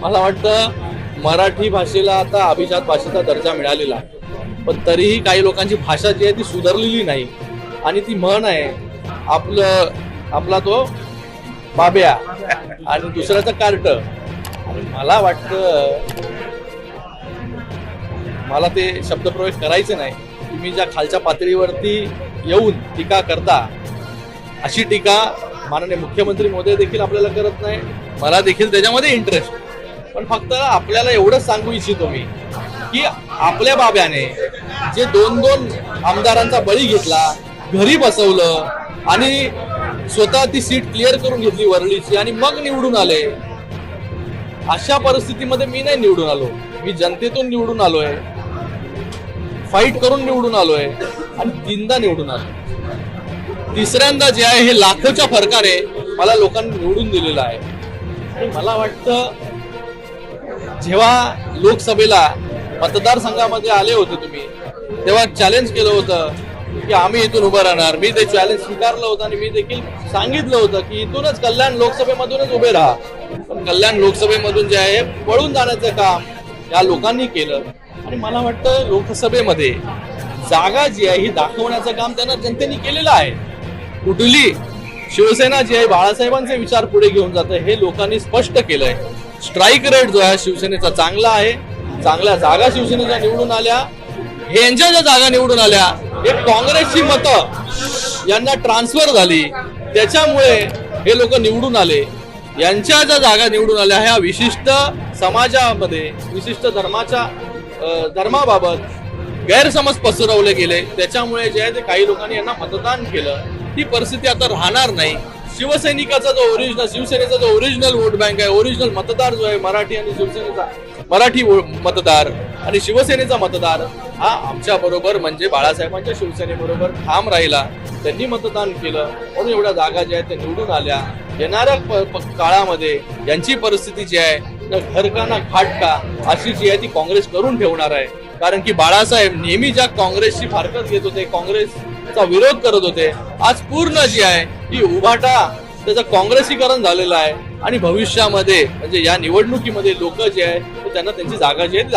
मला वाटतं मराठी भाषेला आता अभिजात भाषेचा दर्जा मिळालेला पण तरीही काही लोकांची भाषा जी आहे ती सुधारलेली नाही. आणि ती म्हण आहे आपलं आपला तो बाब्या आणि दुसऱ्याचं कार्ट. आणि मला वाटतं मला ते शब्दप्रवेश करायचे नाही. तुम्ही ज्या खालच्या पातळीवरती येऊन टीका करता अशी टीका माननीय मुख्यमंत्री मोदी देखील आपल्याला करत नाही. मला देखील त्याच्यामध्ये इंटरेस्ट पण फक्त आपल्याला एवढंच सांगू इच्छितो मी की आपल्या बाब्याने जे दोन दोन आमदारांचा बळी घेतला घरी बसवलं आणि स्वतः ती सीट क्लिअर करून घेतली वरळीची आणि मग निवडून आले अशा परिस्थितीमध्ये मी नाही निवडून आलो. मी जनतेतून निवडून आलोय फाईट करून निवडून आलोय आणि तीनदा निवडून आलो. तिसऱ्यांदा जे आहे हे लाखोच्या फरकाने मला लोकांनी निवडून दिलेलं आहे. मला वाटतं जेव्हा लोकसभेला मतदारसंघामध्ये आले होते तुम्ही तेव्हा चॅलेंज केलं होतं की आम्ही इथून उभं राहणार. मी ते चॅलेंज स्वीकारलं होतं आणि मी देखील सांगितलं होतं की इथूनच कल्याण लोकसभेमधूनच उभे राहा. पण कल्याण लोकसभेमधून जे आहे पळून जाण्याचं काम या लोकांनी केलं. आणि मला वाटतं लोकसभेमध्ये जागा जी आहे ही दाखवण्याचं काम त्यांना जनतेने केलेलं आहे. कुठली शिवसेना जी आहे बाळासाहेबांचे विचार पुढे घेऊन जातं हे लोकांनी स्पष्ट केलंय. स्ट्राईक रेट जो आहे शिवसेनेचा चांगला आहे. चांगल्या जागा शिवसेनेच्या निवडून आल्या. हे यांच्या ज्या जागा निवडून आल्या. हे काँग्रेसची मतं यांना ट्रान्सफर झाली. त्याच्यामुळे हे लोक निवडून आले. यांच्या ज्या जागा निवडून आल्या. ह्या विशिष्ट समाजामध्ये विशिष्ट धर्माच्या धर्माबाबत गैरसमज पसरवले गेले. त्याच्यामुळे जे आहे ते काही लोकांनी यांना मतदान केलं. ही परिस्थिती आता राहणार नाही. शिवसैनिकाचा जो ओरिजिनल शिवसेनेचा जो ओरिजिनल वोट बँक आहे ओरिजिनल मतदार जो आहे मराठी आणि शिवसेनेचा मराठी वो- मतदार आणि शिवसेनेचा मतदार हा आमच्या बरोबर म्हणजे बाळासाहेबांच्या शिवसेनेबरोबर ठाम राहिला. त्यांनी मतदान केलं. म्हणून एवढ्या जागा ज्या आहेत त्या निवडून आल्या. येणाऱ्या प- काळामध्ये यांची परिस्थिती जी आहे ना घर का ना घाट का अशी जी आहे ती काँग्रेस करून ठेवणार आहे. कारण की बाळासाहेब नेहमी ज्या काँग्रेसची फारकत घेत होते काँग्रेस चा विरोध करत होते. आज पूर्ण जी आहे ती उभाटा त्याचं काँग्रेसीकरण झालेलं आहे. आणि भविष्यामध्ये म्हणजे या निवडणुकीमध्ये लोक जे आहे त्यांना त्यांची जागा जी आहे ती